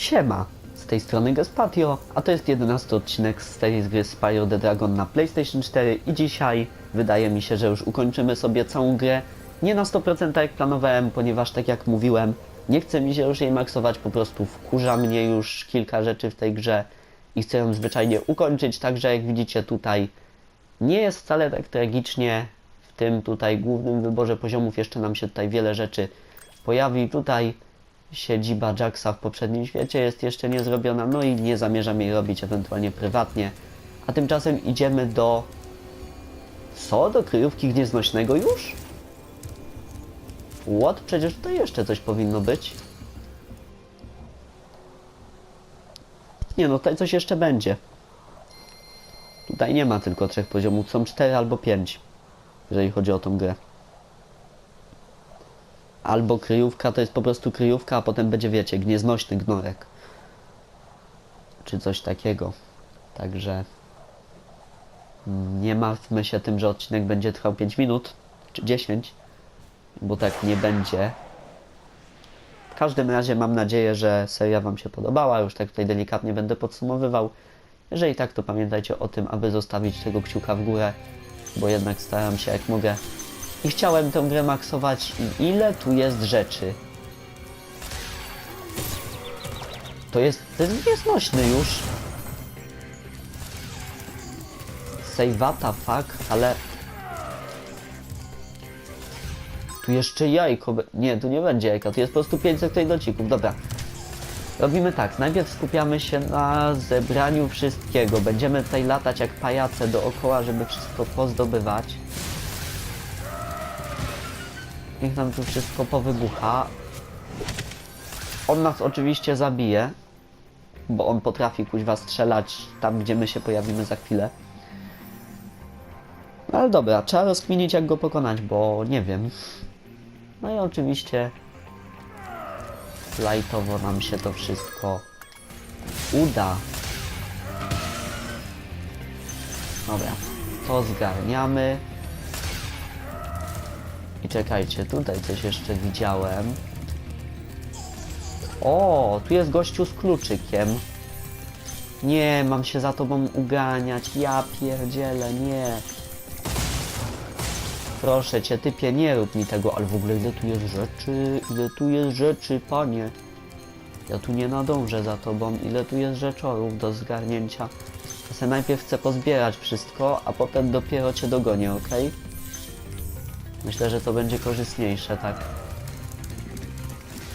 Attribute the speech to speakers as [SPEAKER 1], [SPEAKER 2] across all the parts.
[SPEAKER 1] Siema, z tej strony Gespatio, a to jest 11 odcinek z serii z gry Spyro the Dragon na PlayStation 4 i dzisiaj wydaje mi się, że już ukończymy sobie całą grę. Nie na 100% jak planowałem, ponieważ tak jak mówiłem, nie chce mi się już jej maksować, po prostu wkurza mnie już kilka rzeczy w tej grze i chcę ją zwyczajnie ukończyć, także jak widzicie tutaj nie jest wcale tak tragicznie w tym tutaj głównym wyborze poziomów, jeszcze nam się tutaj wiele rzeczy pojawi. Tutaj siedziba Jacksa w poprzednim świecie jest jeszcze nie zrobiona, no i nie zamierzam jej robić ewentualnie prywatnie. A tymczasem idziemy do... Co? Do kryjówki gnieznośnego już? What? Przecież tutaj jeszcze coś powinno być. Nie no, tutaj coś jeszcze będzie. Tutaj nie ma tylko trzech poziomów, są cztery albo pięć, jeżeli chodzi o tą grę. Albo kryjówka to jest po prostu kryjówka, a potem będzie, wiecie, gnieznośny gnorek. Czy coś takiego. Także nie martwmy się tym, że odcinek będzie trwał 5 minut, czy 10, bo tak nie będzie. W każdym razie mam nadzieję, że seria Wam się podobała. Już tak tutaj delikatnie będę podsumowywał. Jeżeli tak, to pamiętajcie o tym, aby zostawić tego kciuka w górę, bo jednak staram się jak mogę. I chciałem tę grę maksować i ile tu jest rzeczy. To jest, to jest nieznośny już. Sejwata, fuck, ale... Tu jeszcze jajko, nie, tu nie będzie jajka, tu jest po prostu 500 tutaj docików, dobra. Robimy tak, najpierw skupiamy się na zebraniu wszystkiego. Będziemy tutaj latać jak pajace dookoła, żeby wszystko pozdobywać. Niech nam tu wszystko powybucha. On nas oczywiście zabije, bo on potrafi kuźwa strzelać tam, gdzie my się pojawimy za chwilę. No ale dobra, trzeba rozkminić jak go pokonać, bo nie wiem. No i oczywiście lajtowo nam się to wszystko uda. Dobra, to zgarniamy. I czekajcie, tutaj coś jeszcze widziałem. O, tu jest gościu z kluczykiem. Nie, mam się za tobą uganiać. Ja pierdzielę, nie. Proszę cię, typie, nie rób mi tego, ale w ogóle ile tu jest rzeczy, ile tu jest rzeczy, panie. Ja tu nie nadążę za tobą, ile tu jest rzeczorów do zgarnięcia. Ja se najpierw chcę pozbierać wszystko, a potem dopiero cię dogonię, ok? Myślę, że to będzie korzystniejsze, tak.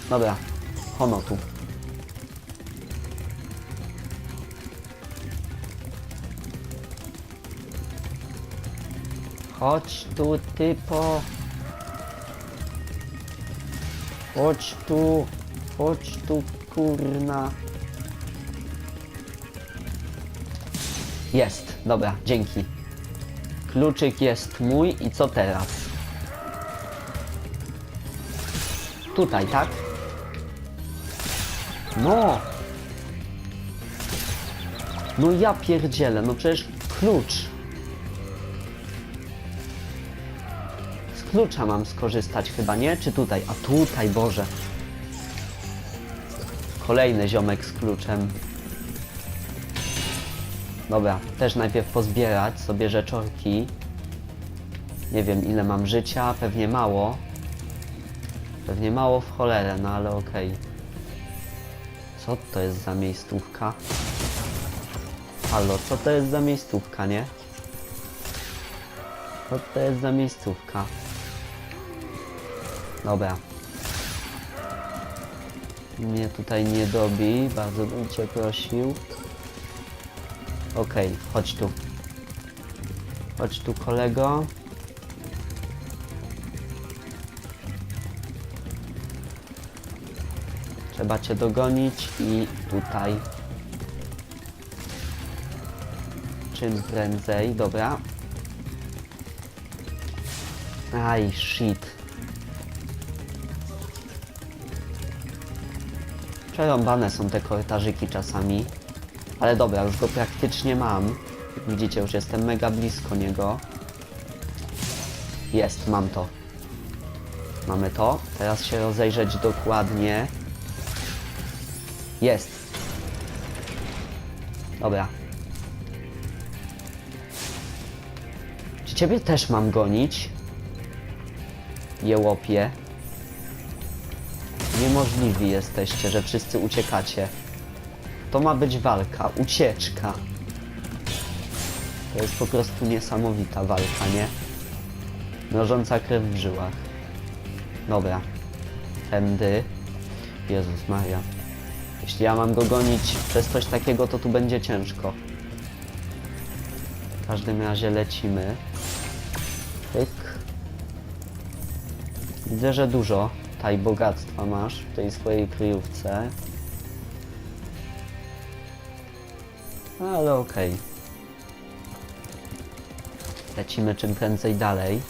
[SPEAKER 1] Dobra, hono tu. Chodź tu, typo. Chodź tu, chodź tu, kurna. Jest, dobra, dzięki. Kluczyk jest mój i co teraz? Tutaj, tak? No! No ja pierdzielę, no przecież klucz. Z klucza mam skorzystać chyba, nie? Czy tutaj? A tutaj, Boże. Kolejny ziomek z kluczem. Dobra, też najpierw pozbierać sobie rzeczorki. Nie wiem ile mam życia, pewnie mało. Pewnie mało w cholerę, no ale okej. Co to jest za miejscówka? Halo, co to jest za miejscówka, nie? Co to jest za miejscówka? Dobra. Mnie tutaj nie dobi, bardzo bym cię prosił. Okej, chodź tu. Chodź tu, kolego. Trzeba cię dogonić i tutaj. Czym prędzej, dobra. Aj, shit. Przerąbane są te korytarzyki czasami. Ale dobra, już go praktycznie mam. Widzicie, już jestem mega blisko niego. Jest, mam to. Mamy to. Teraz się rozejrzeć dokładnie. Jest. Dobra. Czy ciebie też mam gonić? Jełopie. Niemożliwi jesteście, że wszyscy uciekacie. To ma być walka, ucieczka. To jest po prostu niesamowita walka, nie? Mrożąca krew w żyłach. Dobra. Tędy. Jezus Maria. Jeśli ja mam go gonić przez coś takiego, to tu będzie ciężko. W każdym razie lecimy. Pyk. Widzę, że dużo taj bogactwa masz w tej swojej kryjówce. Ale okej. Lecimy czym prędzej dalej.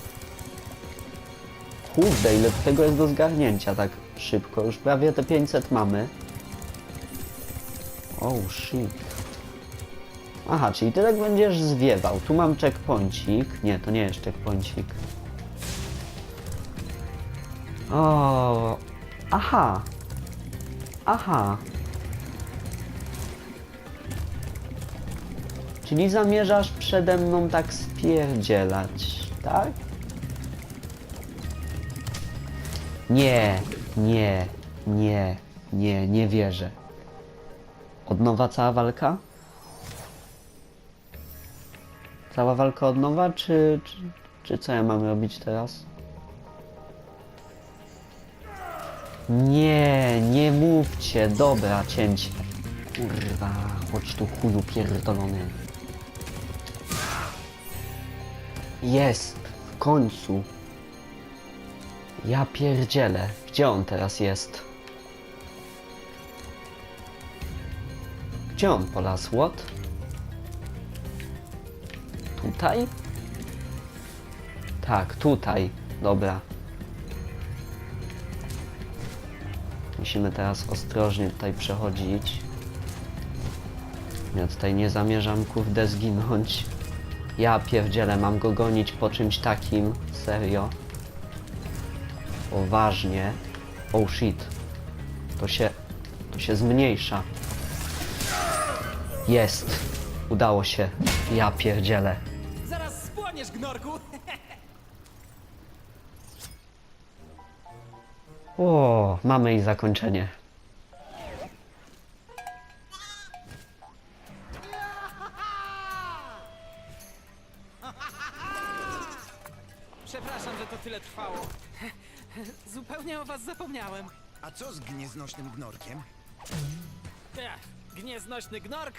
[SPEAKER 1] Kurde, ile tego jest do zgarnięcia tak szybko. Już prawie te 500 mamy. Oh shit. Aha, czyli ty tak będziesz zwiewał. Tu mam checkpointik. Nie, to nie jest checkpointik. O, aha. Aha. Czyli zamierzasz przede mną tak spierdzielać, tak? Nie, nie, nie, nie, nie wierzę. Od nowa cała walka? Cała walka od nowa, czy, czy, czy co ja mam robić teraz? Nie, nie mówcie, dobra, cięcie. Kurwa, chodź tu chuju pierdolony. Jest, w końcu. Ja pierdzielę, gdzie on teraz jest? Gdzie on polasł? What? Tutaj? Tak, tutaj. Dobra. Musimy teraz ostrożnie tutaj przechodzić. Ja tutaj nie zamierzam kurde zginąć. Ja pierdzielę, mam go gonić po czymś takim. Serio. Poważnie. Oh shit. To się... To się zmniejsza. Jest. Udało się. Ja pierdzielę.
[SPEAKER 2] Zaraz spłoniesz, gnorku!
[SPEAKER 1] O, mamy i zakończenie.
[SPEAKER 2] Przepraszam, że to tyle trwało. Zupełnie o was zapomniałem.
[SPEAKER 3] A co z gnieznośnym gnorkiem?
[SPEAKER 2] Ech, gnieznośny gnork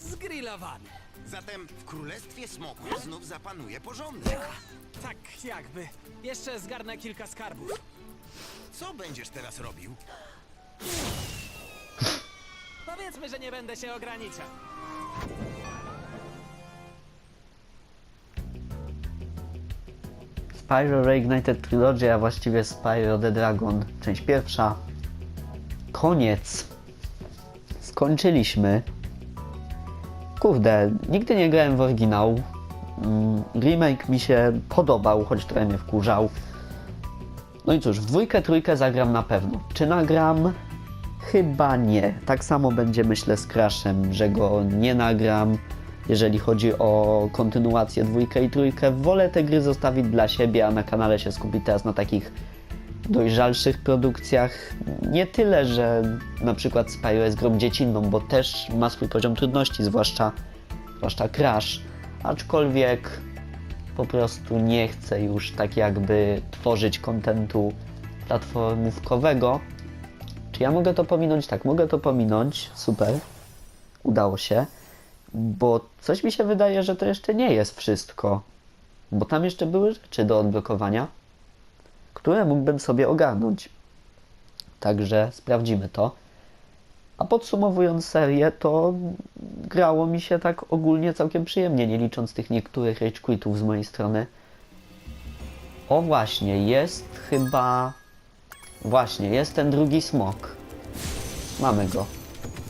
[SPEAKER 2] zgrillowany.
[SPEAKER 3] Zatem w królestwie smoków znów zapanuje porządek.
[SPEAKER 2] Tak jakby. Jeszcze zgarnę kilka skarbów.
[SPEAKER 3] Co będziesz teraz robił?
[SPEAKER 2] Powiedzmy, że nie będę się ograniczał.
[SPEAKER 1] Spyro Reignited Trilogy, a właściwie Spyro the Dragon, część pierwsza. Koniec. Skończyliśmy. Kurde, nigdy nie grałem w oryginał. Mm, Remake mi się podobał, choć trochę mnie wkurzał. No i cóż, w dwójkę, trójkę zagram na pewno. Czy nagram? Chyba nie. Tak samo będzie myślę z Crashem, że go nie nagram. Jeżeli chodzi o kontynuację dwójkę i trójkę, wolę te gry zostawić dla siebie, a na kanale się skupić teraz na takich dojrzalszych produkcjach. Nie tyle, że na przykład Spyro jest grą dziecinną, bo też ma swój poziom trudności, zwłaszcza, zwłaszcza Crash. Aczkolwiek po prostu nie chcę już tak jakby tworzyć kontentu platformówkowego. Czy ja mogę to pominąć? Tak, mogę to pominąć. Super. Udało się. Bo coś mi się wydaje, że to jeszcze nie jest wszystko. Bo tam jeszcze były rzeczy do odblokowania, które mógłbym sobie ogarnąć. Także sprawdzimy to. A podsumowując serię, to grało mi się tak ogólnie całkiem przyjemnie, nie licząc tych niektórych rage quitów z mojej strony. O właśnie, jest chyba... Właśnie, jest ten drugi smok. Mamy go.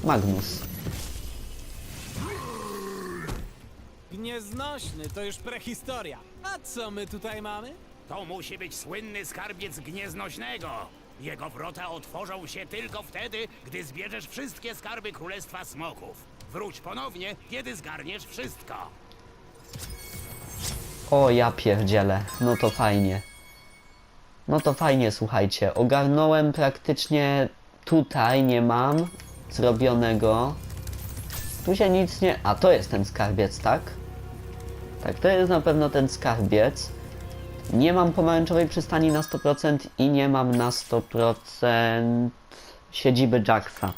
[SPEAKER 1] Magnus.
[SPEAKER 2] Gnieznośny to już prehistoria. A co my tutaj mamy?
[SPEAKER 4] To musi być słynny skarbiec gnieznośnego. Jego wrota otworzą się tylko wtedy, gdy zbierzesz wszystkie skarby Królestwa Smoków. Wróć ponownie, kiedy zgarniesz wszystko.
[SPEAKER 1] O, ja pierdzielę. No to fajnie. No to fajnie, słuchajcie. Ogarnąłem praktycznie tutaj, nie mam zrobionego. Tu się nic nie... A, to jest ten skarbiec, tak? Tak, to jest na pewno ten skarbiec. Nie mam pomarańczowej przystani na 100% i nie mam na 100% siedziby Jacksa.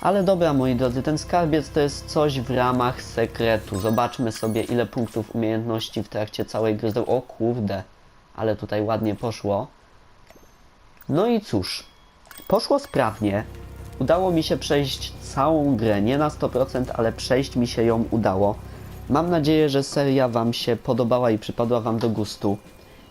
[SPEAKER 1] Ale dobra, moi drodzy, ten skarbiec to jest coś w ramach sekretu. Zobaczmy sobie, ile punktów umiejętności w trakcie całej gry. O kurde, ale tutaj ładnie poszło. No i cóż, poszło sprawnie. Udało mi się przejść całą grę, nie na 100%, ale przejść mi się ją udało. Mam nadzieję, że seria Wam się podobała i przypadła Wam do gustu.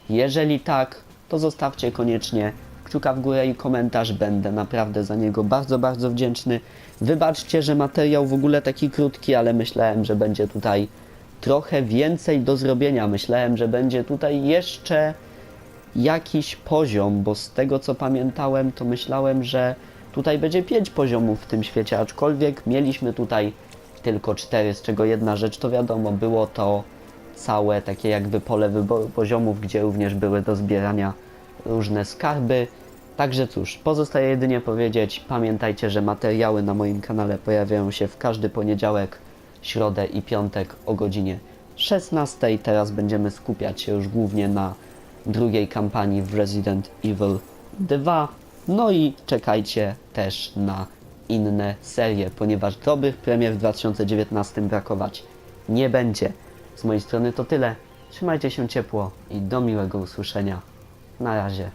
[SPEAKER 1] Jeżeli tak, to zostawcie koniecznie kciuka w górę i komentarz. Będę naprawdę za niego bardzo, bardzo wdzięczny. Wybaczcie, że materiał w ogóle taki krótki, ale myślałem, że będzie tutaj trochę więcej do zrobienia. Myślałem, że będzie tutaj jeszcze jakiś poziom, bo z tego co pamiętałem, to myślałem, że tutaj będzie 5 poziomów w tym świecie, aczkolwiek mieliśmy tutaj tylko 4, z czego jedna rzecz to wiadomo, było to całe takie jakby pole wyboru poziomów, gdzie również były do zbierania różne skarby. Także cóż, pozostaje jedynie powiedzieć, pamiętajcie, że materiały na moim kanale pojawiają się w każdy poniedziałek, środę i piątek o godzinie 16. Teraz będziemy skupiać się już głównie na drugiej kampanii w Resident Evil 2. No i czekajcie też na inne serie, ponieważ dobrych premier w 2019 brakować nie będzie. Z mojej strony to tyle. Trzymajcie się ciepło i do miłego usłyszenia. Na razie.